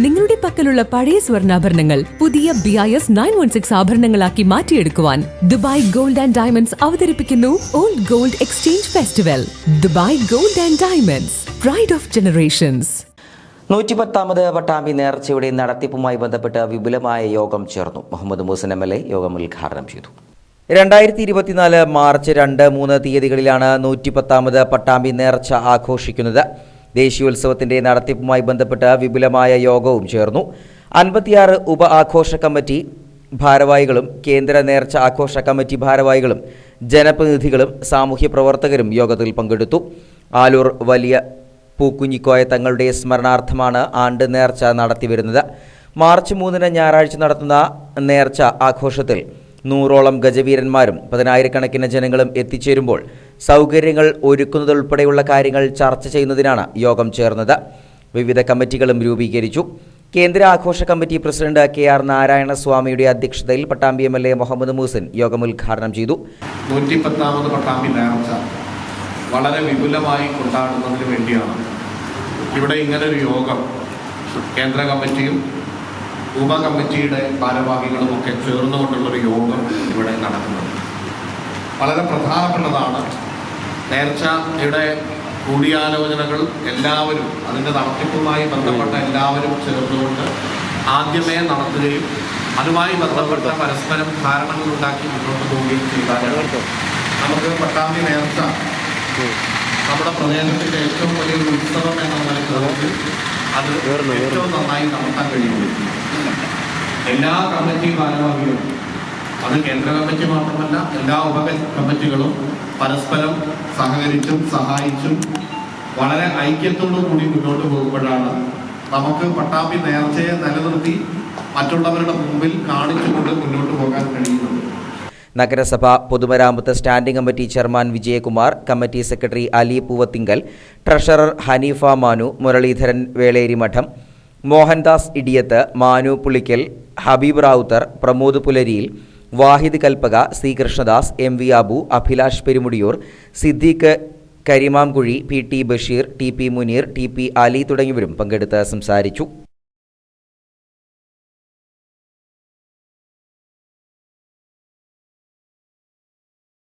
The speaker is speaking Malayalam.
നിങ്ങളുടെ പക്കലുള്ള പഴയ സ്വർണാഭരണങ്ങൾ പുതിയ B I S nine one six ആഭരണങ്ങളാക്കി മാറ്റിയെടുക്കുവാൻ ദുബായ് ഗോൾഡ് ആൻഡ് ഡയമണ്ട്സ് അവതരിപ്പിക്കുന്നു old gold exchange festival Dubai gold and diamonds pride of generations നൂറ്റിപ്പത്താമത് Pattambi നേർച്ചയുടെ നടത്തിപ്പുമായി ബന്ധപ്പെട്ട് വിപുലമായ യോഗം ചേർന്നു. Muhammad Moosan M L A യോഗം ഉദ്ഘാടനം ചെയ്തു. രണ്ടായിരത്തി ഇരുപത്തിനാല് മാർച്ച് രണ്ട് മൂന്ന് തീയതികളിലാണ് നൂറ്റിപ്പത്താമത് പട്ടാമ്പി നേർച്ച ആഘോഷിക്കുന്നത്. ദേശീയോത്സവത്തിന്റെ നടത്തിപ്പുമായി ബന്ധപ്പെട്ട വിപുലമായ യോഗവും ചേർന്നു. അൻപത്തിയാറ് ഉപ ആഘോഷ കമ്മിറ്റി ഭാരവാഹികളും കേന്ദ്ര നേർച്ച ആഘോഷ കമ്മിറ്റി ഭാരവാഹികളും ജനപ്രതിനിധികളും സാമൂഹ്യ പ്രവർത്തകരും യോഗത്തിൽ പങ്കെടുത്തു. ആലൂർ വലിയ പൂക്കുഞ്ഞിക്കോയ തങ്ങളുടെ സ്മരണാർത്ഥമാണ് ആണ്ട് നേർച്ച നടത്തിവരുന്നത് മാർച്ച് മൂന്നിന് ഞായറാഴ്ച നടത്തുന്ന നേർച്ച ആഘോഷത്തിൽ നൂറോളം ഗജവീരന്മാരും പതിനായിരക്കണക്കിന് ജനങ്ങളും എത്തിച്ചേരുമ്പോൾ സൗകര്യങ്ങൾ ഒരുക്കുന്നതുൾപ്പെടെയുള്ള കാര്യങ്ങൾ ചർച്ച ചെയ്യുന്നതിനാണ് യോഗം ചേർന്നത്. വിവിധ കമ്മിറ്റികളും രൂപീകരിച്ചു. കേന്ദ്ര ആഘോഷ കമ്മിറ്റി പ്രസിഡന്റ് കെ ആർ നാരായണസ്വാമിയുടെ അധ്യക്ഷതയിൽ Pattambi M L A Muhammad Moosan യോഗം ഉദ്ഘാടനം ചെയ്തു. പട്ടാമ്പി വളരെ വിപുലമായി കൊണ്ടാടുന്നതിന് വേണ്ടിയാണ്. ഇവിടെ ഇങ്ങനൊരു യോഗം കേന്ദ്ര കമ്മിറ്റിയും ഉപകമ്മിറ്റിയുടെ ഭാരവാഹികളും ഒക്കെ ചേർന്നുകൊണ്ടുള്ളൊരു യോഗം ഇവിടെ നടക്കുന്നത് വളരെ പ്രധാനപ്പെട്ടതാണ്. നേർച്ചയുടെ കൂടിയാലോചനകൾ എല്ലാവരും അതിന്റെ നടത്തിപ്പുമായി ബന്ധപ്പെട്ട എല്ലാവരും ചേർന്നുകൊണ്ട് ആദ്യമേ നടത്തുകയും അതുമായി ബന്ധപ്പെട്ട പരസ്പരം ധാരണകൾ ഉണ്ടാക്കി മുന്നോട്ട് പോവുകയും ചെയ്താൽ നമുക്ക് പട്ടാമ്പി നേർച്ച നമ്മുടെ പ്രദേശത്തിന്റെ ഏറ്റവും വലിയൊരു ഉത്സവം എന്ന നിലയ്ക്ക് അത് ഏറ്റവും നന്നായി നടത്താൻ കഴിയുന്നു. എല്ലാ കമ്മിറ്റി ഭാരവാഹികളും അത് കേന്ദ്ര കമ്മിറ്റി മാത്രമല്ല എല്ലാ ഉപ കമ്മിറ്റികളും പരസ്പരം സഹകരിച്ചും സഹായിച്ചും വളരെ ഐക്യത്തോടു കൂടി മുന്നോട്ട് പോകുമ്പോഴാണ് നമുക്ക് പട്ടാമ്പി നേർച്ചയെ നിലനിർത്തി മറ്റുള്ളവരുടെ മുമ്പിൽ കാണിച്ചുകൊണ്ട് മുന്നോട്ട് പോകാൻ കഴിയുന്നത്. നഗരസഭ പൊതുമരാമത്ത് standing committee chairman Vijayakumar committee secretary Ali Poovathingal treasurer Haneefa Manu Muraleedharan Veleri Madom Mohandas Idiyath Manu Pulikkal Habeeb Rowther Pramod പുലരിയിൽ Wahid Kalpaka C. Krishnadas M. V. Abu Abhilash Perumudiyoor Siddique Karimamkuzhi P. T. Basheer T. P. Muneer T. P. Ali തുടങ്ങിയവരും പങ്കെടുത്ത് സംസാരിച്ചു.